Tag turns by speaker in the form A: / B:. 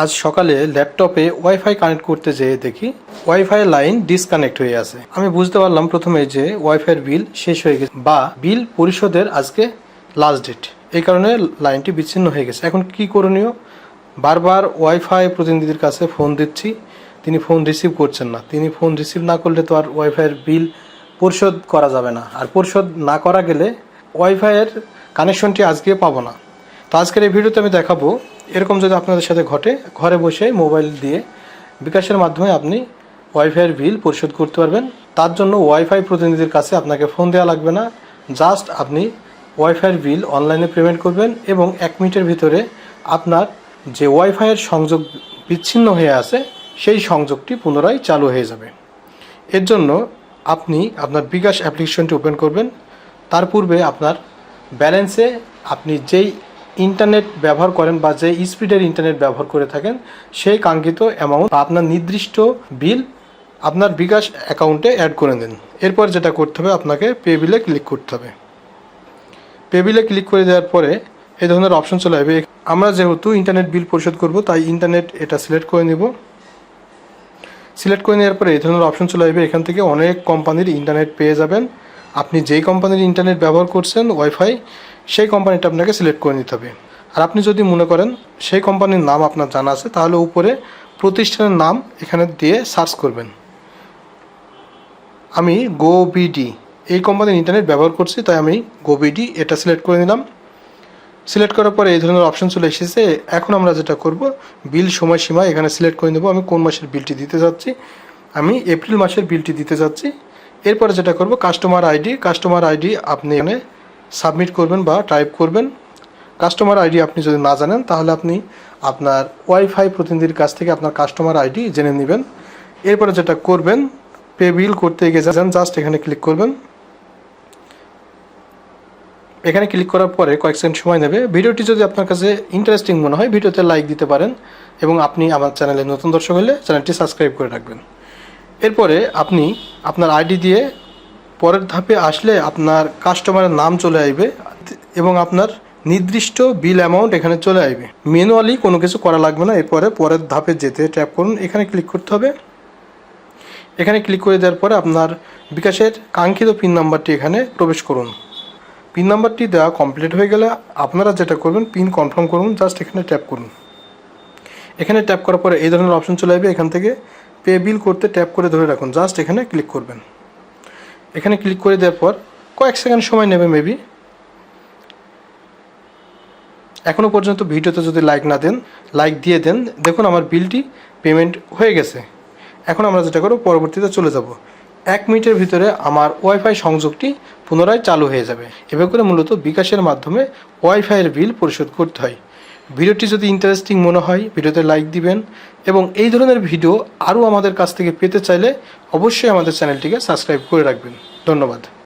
A: আজ সকালে ল্যাপটপে ওয়াইফাই কানেক্ট করতে যেয়ে দেখি ওয়াইফাই লাইন ডিসকানেক্ট হয়ে আছে। আমি বুঝতে পারলাম প্রথমে যে ওয়াইফাইয়ের বিল শেষ হয়ে গেছে বা বিল পরিশোধের আজকে লাস্ট ডেট এই কারণে লাইনটি বিচ্ছিন্ন হয়ে গেছে। এখন কি করণীয়? বারবার ওয়াইফাই প্রতিনিধির কাছে ফোন দিচ্ছি। তিনি ফোন রিসিভ করছেন না। তিনি ফোন রিসিভ না করলে তো আর ওয়াইফাইয়ের বিল পরিশোধ করা যাবে না। আর পরিশোধ না করা গেলে ওয়াইফাইয়ের কানেকশনটি আজকে পাবো না। তো আজকের এই ভিডিওতে আমি দেখাবো এরকম যদি আপনাদের সাথে ঘটে, ঘরে বসে মোবাইল দিয়ে বিকাশের মাধ্যমে আপনি ওয়াইফাইয়ের বিল পরিশোধ করতে পারবেন। তার জন্য ওয়াইফাই প্রতিনিধির কাছে আপনাকে ফোন দেওয়া লাগবে না। জাস্ট আপনি ওয়াইফাইয়ের বিল অনলাইনে পেমেন্ট করবেন এবং এক মিনিটের ভিতরে আপনার যে ওয়াইফাইয়ের সংযোগ বিচ্ছিন্ন হয়ে আছে, সেই সংযোগটি পুনরায় চালু হয়ে যাবে। এর জন্য আপনি আপনার বিকাশ অ্যাপ্লিকেশনটি ওপেন করবেন। তার পূর্বে আপনার ব্যালেন্সে আপনি যেই ইন্টারনেট ব্যবহার করেন বা যে স্পিডের ইন্টারনেট ব্যবহার করে থাকেন, সেই কাঙ্ক্ষিত অ্যামাউন্ট আপনার নির্দিষ্ট বিল আপনার বিকাশ অ্যাকাউন্টে অ্যাড করে দিন এরপর যেটা করতে হবে, আপনাকে পে বিলে ক্লিক করতে হবে। পে বিলে ক্লিক করে দেওয়ার পরে এই ধরনের অপশন চলে আসবে। আমরা যেহেতু ইন্টারনেট বিল পরিশোধ করব, তাই ইন্টারনেট এটা সিলেক্ট করে নেব। সিলেক্ট করে নেওয়ার পরে এই ধরনের অপশন চলে আসবে। এখান থেকে অনেক কোম্পানির ইন্টারনেট পেয়ে যাবেন। আপনি যেই কোম্পানির ইন্টারনেট ব্যবহার করছেন ওয়াইফাই সেই কোম্পানিটা আপনাকে সিলেক্ট করে নিতে হবে। আর আপনি যদি মনে করেন সেই কোম্পানির নাম আপনার জানা আছে, তাহলে উপরে প্রতিষ্ঠানের নাম এখানে দিয়ে সার্চ করবেন। আমি গো বিডি এই কোম্পানির ইন্টারনেট ব্যবহার করছি, তাই আমি গো বিডি এটা সিলেক্ট করে নিলাম। সিলেক্ট করার পরে এই ধরনের অপশন চলে এসেছে। এখন আমরা যেটা করব, বিল সময়সীমা এখানে সিলেক্ট করে নেব। আমি কোন মাসের বিলটি দিতে যাচ্ছি? আমি এপ্রিল মাসের বিলটি দিতে যাচ্ছি। এরপরে যেটা করব কাস্টমার আইডি কাস্টমার আইডি আপনি এখানে সাবমিট করবেন বা টাইপ করবেন। কাস্টমার আইডি আপনি যদি না জানেন, তাহলে আপনি আপনার ওয়াইফাই প্রতিনিধির কাছ থেকে আপনার কাস্টমার আইডি জেনে নেবেন। এরপরে যেটা করবেন পে বিল করতে গেছেন জাস্ট এখানে ক্লিক করবেন। এখানে ক্লিক করার পরে কয়েক সেকেন্ড সময় নেবে। ভিডিওটি যদি আপনার কাছে ইন্টারেস্টিং মনে হয়, ভিডিওতে লাইক দিতে পারেন এবং আপনি আমার চ্যানেলে নতুন দর্শক হলে চ্যানেলটি সাবস্ক্রাইব করে রাখবেন। এরপরে আপনি আপনার আইডি দিয়ে পরের ধাপে আসলে আপনার কাস্টমারের নাম চলে আসবে এবং আপনার নির্দিষ্ট বিল অ্যামাউন্ট এখানে চলে আসবে। ম্যানুয়ালি কোনো কিছু করা লাগবে না, এরপরে পরের ধাপে যেতে ট্যাপ করুন। এখানে ক্লিক করতে হবে। এখানে ক্লিক করে দেওয়ার পরে আপনার বিকাশের কাঙ্ক্ষিত পিন নাম্বারটি এখানে প্রবেশ করুন। পিন নাম্বারটি দেওয়া কমপ্লিট হয়ে গেলে আপনারা যেটা করবেন পিন কনফার্ম করুন জাস্ট এখানে ট্যাপ করুন। এখানে ট্যাপ করার পরে এই ধরনের অপশন চলে আসবে। এখান থেকে পে বিল করতে ট্যাপ করে ধরে রাখুন। জাস্ট এখানে ক্লিক করবেন। এখানে ক্লিক করে দেওয়ার পর কয়েক সেকেন্ড সময় নেবে মেবি। এখনও পর্যন্ত ভিডিওতে যদি লাইক না দেন, লাইক দিয়ে দেন, দেখুন আমার বিলটি পেমেন্ট হয়ে গেছে। এখন আমরা যেটা করব, পরবর্তীতে চলে যাব। এক মিনিটের ভিতরে আমার ওয়াইফাই সংযোগটি পুনরায় চালু হয়ে যাবে। এভাবে করে মূলত বিকাশের মাধ্যমে ওয়াইফাইয়ের বিল পরিশোধ করতে হয়। ভিডিওটি যদি ইন্টারেস্টিং মনে হয়, ভিডিওতে লাইক দিবেন এবং এই ধরনের ভিডিও আরও আমাদের কাছ থেকে পেতে চাইলে অবশ্যই আমাদের চ্যানেলটিকে সাবস্ক্রাইব করে রাখবেন। ধন্যবাদ।